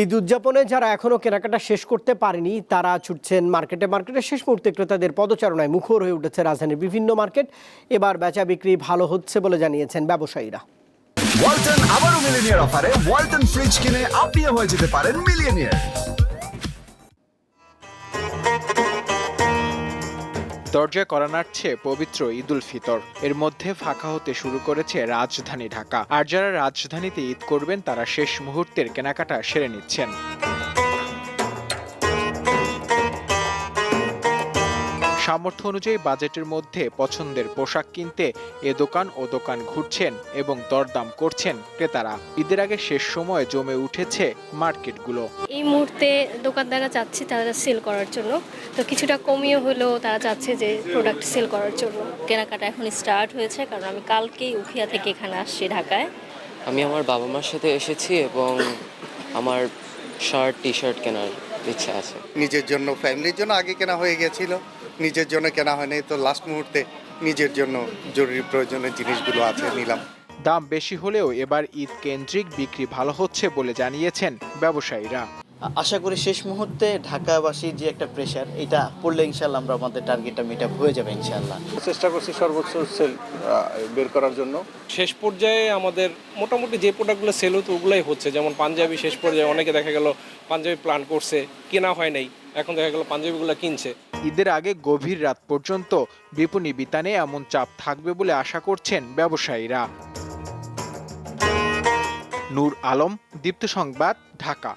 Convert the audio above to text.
ঈদ উদযাপনে যারা এখনও কেনাকাটা শেষ করতে পারেনি, তারা ছুটছেন মার্কেটে। মার্কেটে শেষ মুহূর্তে ক্রেতাদের পদচারণায় মুখর হয়ে উঠেছে রাজধানীর বিভিন্ন মার্কেট। এবার বেচা বিক্রি ভালো হচ্ছে বলে জানিয়েছেন ব্যবসায়ীরা। ওয়ালটন আবারও মিলিনিয়ার অফারে ওয়ালটন ফ্রিজ কিনে আপনিও হয়ে যেতে পারেন মিলিয়নিয়ার। দরজা করা নাড়ছে পবিত্র ঈদুল ফিতর। এর মধ্যে ফাঁকা হতে শুরু করেছে রাজধানী ঢাকা। আর যারা রাজধানীতে ঈদ করবেন, তারা শেষ মুহূর্তের কেনাকাটা সেরে নিচ্ছেন। সামর্থ্য অনুযায়ী বাজেটের মধ্যে পছন্দের পোশাক কিনতে এ দোকান ও দোকান ঘুরছেন এবং দরদাম করছেন ক্রেতারা। ঈদের আগে শেষ সময়ে জমে উঠেছে মার্কেটগুলো। এই মুহূর্তে দোকানদাররা চাচ্ছে তারা সেল করার জন্য। তো কিছুটা কমিয়ে হলেও তারা চাচ্ছে যে প্রোডাক্ট সেল করার জন্য। কেনাকাটা এখন স্টার্ট হয়েছে কারণ আমি কালকেই উখিয়া থেকে এখানে আসছি ঢাকায়। আমি আমার বাবা মার সাথে এসেছি এবং আমার শার্ট টি শার্ট কেনার ইচ্ছা আছে। নিজের জন্য ফ্যামিলির জন্য আগে কেনা হয়ে গেছিল। নিজের জন্য কেনা হয়নি তো লাস্ট মুহূর্তে নিজের জন্য জরুরি প্রয়োজনীয় জিনিসগুলো আছে নিলাম। দাম বেশি হলেও এবার ঈদ কেন্দ্রিক বিক্রি ভালো হচ্ছে বলে জানিয়েছেন ব্যবসায়ীরা। আশা করি শেষ মুহূর্তে ঢাকাবাসীর যে একটা প্রেশার এটা পড়লে ইনশাল্লাহ আমরা আমাদের টার্গেটটা মিট আপ হয়ে যাবে ইনশাল্লাহ চেষ্টা করছি সর্বোচ্চ সেল বের করার জন্য। শেষ পর্যায়ে আমাদের মোটামুটি যে প্রোডাক্টগুলো সেল হতো ওগুলাই হচ্ছে। যেমন পাঞ্জাবি শেষ পর্যায়ে অনেকে দেখা গেল পাঞ্জাবি প্ল্যান করছে কেনা হয় নাই। এখন দেখা গেল পাঞ্জাবিগুলো কিনছে। ঈদের আগে গভীর রাত পর্যন্ত বিপণী বিতানে এমন চাপ থাকবে বলে আশা করছেন ব্যবসায়ীরা। নূর আলম, দীপ্ত সংবাদ, ঢাকা।